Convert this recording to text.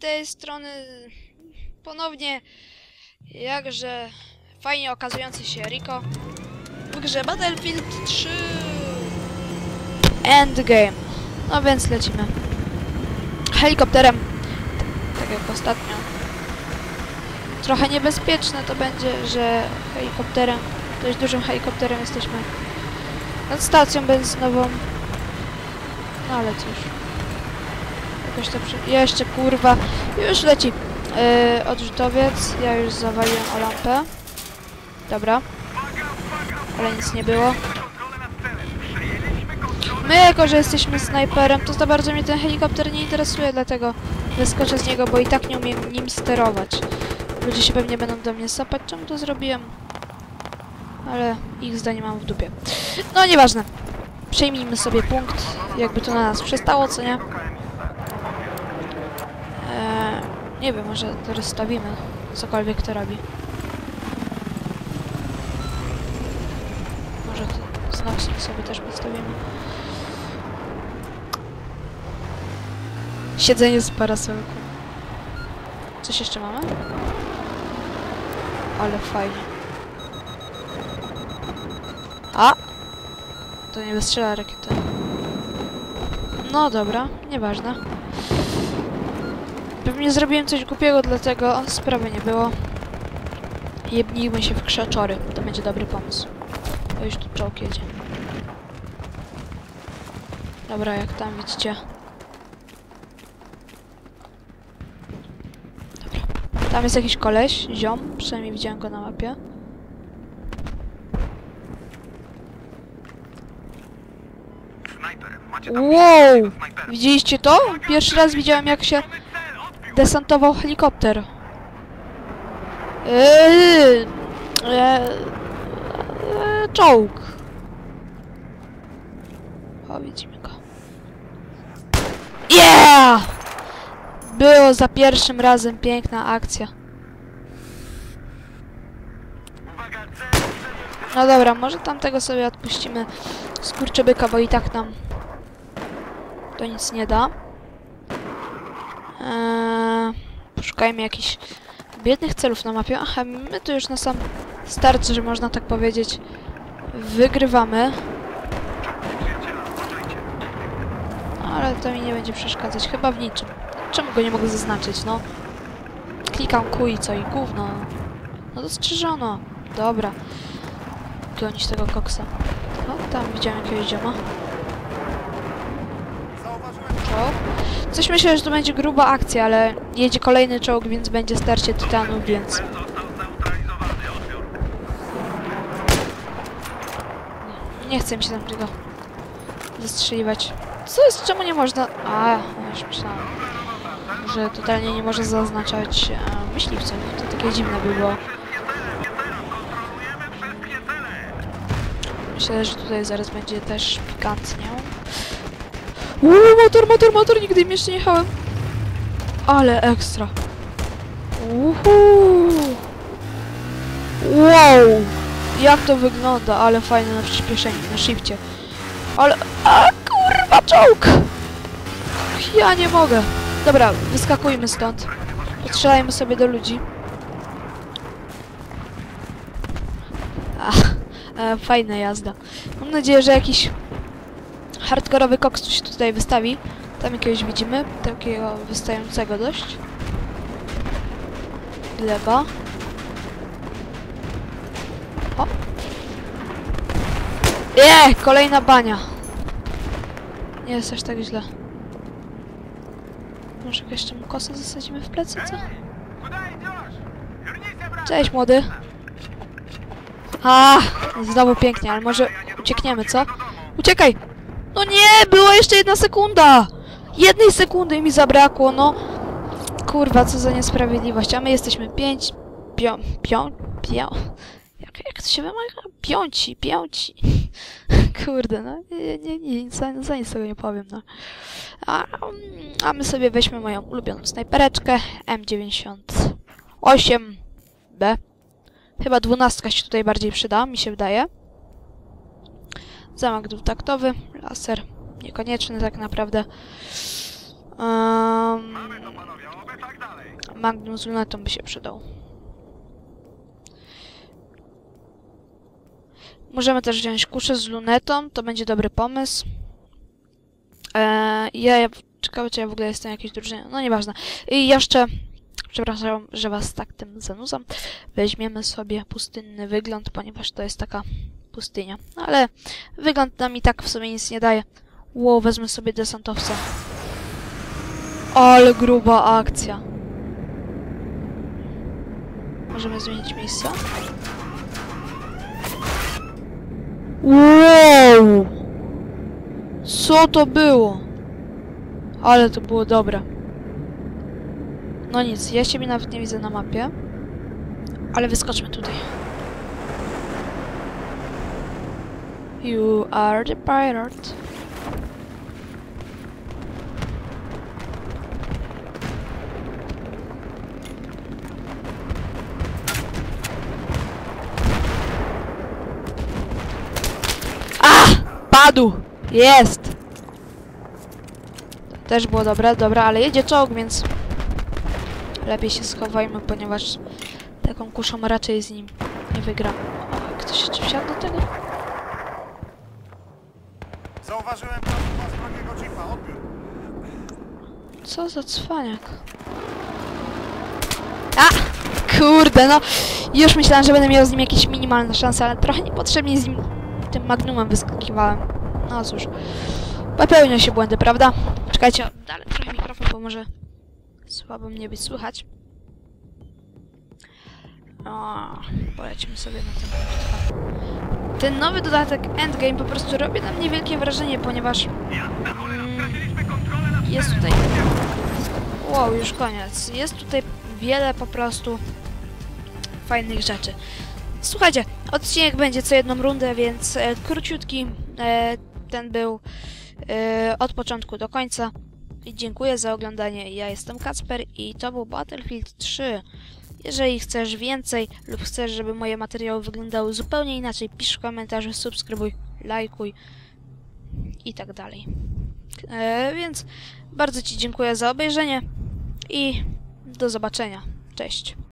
tej strony ponownie jakże fajnie okazujący się Rico w grze Battlefield 3 Endgame. No więc lecimy. Helikopterem, tak jak ostatnio. Trochę niebezpieczne to będzie, że helikopterem, dość dużym helikopterem jesteśmy nad stacją benzynową. No ale cóż. Jakoś to przy... Jeszcze kurwa. Już leci. Yy, odrzutowiec. Ja już zawaliłem o lampę. Dobra. Ale nic nie było. My jako, że jesteśmy snajperem, to za bardzo mnie ten helikopter nie interesuje, dlatego wyskoczę z niego, bo i tak nie umiem nim sterować. Ludzie się pewnie będą do mnie sapać, czemu to zrobiłem. Ale ich zdanie mam w dupie. No nieważne. Przejmijmy sobie punkt, jakby to na nas przestało, co nie? Eee, nie wiem, może to rozstawimy. Cokolwiek to robi. Może to znacznik sobie też postawimy. Siedzenie z parasolką. Coś jeszcze mamy? Ale fajnie. A! To nie wystrzela rakiety. No dobra, nieważne. Pewnie zrobiłem coś głupiego, dlatego sprawy nie było. Jebnijmy się w krzaczory. To będzie dobry pomysł. Bo już tu czołg jedzie. Dobra, jak tam widzicie. Dobra. Tam jest jakiś koleś, ziom. Przynajmniej widziałem go na mapie. Wow! Widzieliście to? Pierwszy raz widziałem jak się desantował helikopter. Eee, eee, eee, czołg. O, widzimy go. Yeah! Było za pierwszym razem piękna akcja. No dobra, może tamtego sobie odpuścimy skurczybyka, bo i tak nam to nic nie da. Eee, poszukajmy jakichś biednych celów na mapie. Aha, my tu już na sam start, że można tak powiedzieć, wygrywamy. ale to mi nie będzie przeszkadzać, chyba w niczym. Czemu go nie mogę zaznaczyć, no? Klikam Q i co, i gówno. No dostrzeżono. Dobra. Gonić tego koksa. No, tam widziałem jakiegoś zioma. Czołg. Coś myślę, że to będzie gruba akcja, ale jedzie kolejny czołg, więc będzie starcie tytanów, więc... Odbiór. Nie chcę mi się tam tego zastrzeliwać. Co jest? Czemu nie można... A, już myślałam, że totalnie nie może zaznaczać e, myśliwców. To takie dziwne by było. Myślę, że tutaj zaraz będzie też pikantnie. Uuu, motor, motor, motor, nigdy im jeszcze nie jechałem. Ale ekstra. Uhu. Wow. Jak to wygląda, ale fajne na przyspieszeniu, na shifcie. Ale, a kurwa, czołg. Ja nie mogę. Dobra, wyskakujmy stąd. Postrzelajmy sobie do ludzi. Ach, e, fajna jazda. Mam nadzieję, że jakiś hardkorowy koks się tutaj wystawi. Tam jakiegoś widzimy, takiego wystającego dość. Gleba. O! Je! Kolejna bania! Nie jest aż tak źle. Może jeszcze mu kosę zasadzimy w plecy, co? Cześć, młody. A, znowu pięknie, ale może uciekniemy, co? Uciekaj! No nie, była jeszcze jedna sekunda! Jednej sekundy mi zabrakło, no. Kurwa, co za niesprawiedliwość. A my jesteśmy pięć... Pią... Pią... Pią... Jak, jak to się wymaga? Piąci, piąci. Kurde, no. Nie, nie, nie, za nic tego nie powiem, no. A, a my sobie weźmy moją ulubioną snajpereczkę M98B. Chyba dwunastka się tutaj bardziej przyda, mi się wydaje. Zamek dwutaktowy, laser niekonieczny tak naprawdę. Um. Magnum z lunetą by się przydał. Możemy też wziąć kuszę z lunetą, to będzie dobry pomysł. Eee, ja, ja, ciekawe czy ja w ogóle jestem jakiejś drużynie, no nieważne. I jeszcze, przepraszam, że was tak tym zanudzam, weźmiemy sobie pustynny wygląd, ponieważ to jest taka pustynia. No ale wygląd nam i tak w sumie nic nie daje. Ło, wezmę sobie desantowca. Ale gruba akcja. Możemy zmienić miejsce? Wow! Co to było? Ale to było dobre. No nic, ja siebie nawet nie widzę na mapie. Ale wyskoczmy tutaj. You are the pirate. A! Padł! Jest! To też było dobre, dobra, ale jedzie czołg, więc lepiej się schowajmy, ponieważ taką kuszą raczej z nim nie wygram. O, ktoś jeszcze wsiadł do tego? Zauważyłem jeepa, odbiór. Co za cwaniak? A! Kurde, no! Już myślałem, że będę miał z nim jakieś minimalne szanse, ale trochę niepotrzebnie z nim tym magnumem wyskakiwałem. No cóż. Popełnią się błędy, prawda? Czekajcie, dalej trochę mikrofon, bo może słabo mnie być słychać. O, polecimy sobie na ten punkt. Ten nowy dodatek Endgame po prostu robi na mnie wielkie wrażenie, ponieważ Mm. jest tutaj... Wow, już koniec. Jest tutaj wiele po prostu fajnych rzeczy. Słuchajcie, odcinek będzie co jedną rundę, więc e, króciutki. E, ten był e, od początku do końca. I dziękuję za oglądanie. Ja jestem Kacper i to był Battlefield 3. Jeżeli chcesz więcej lub chcesz, żeby moje materiały wyglądały zupełnie inaczej, pisz w komentarzu, subskrybuj, lajkuj i tak dalej. E, więc bardzo Ci dziękuję za obejrzenie i do zobaczenia. Cześć.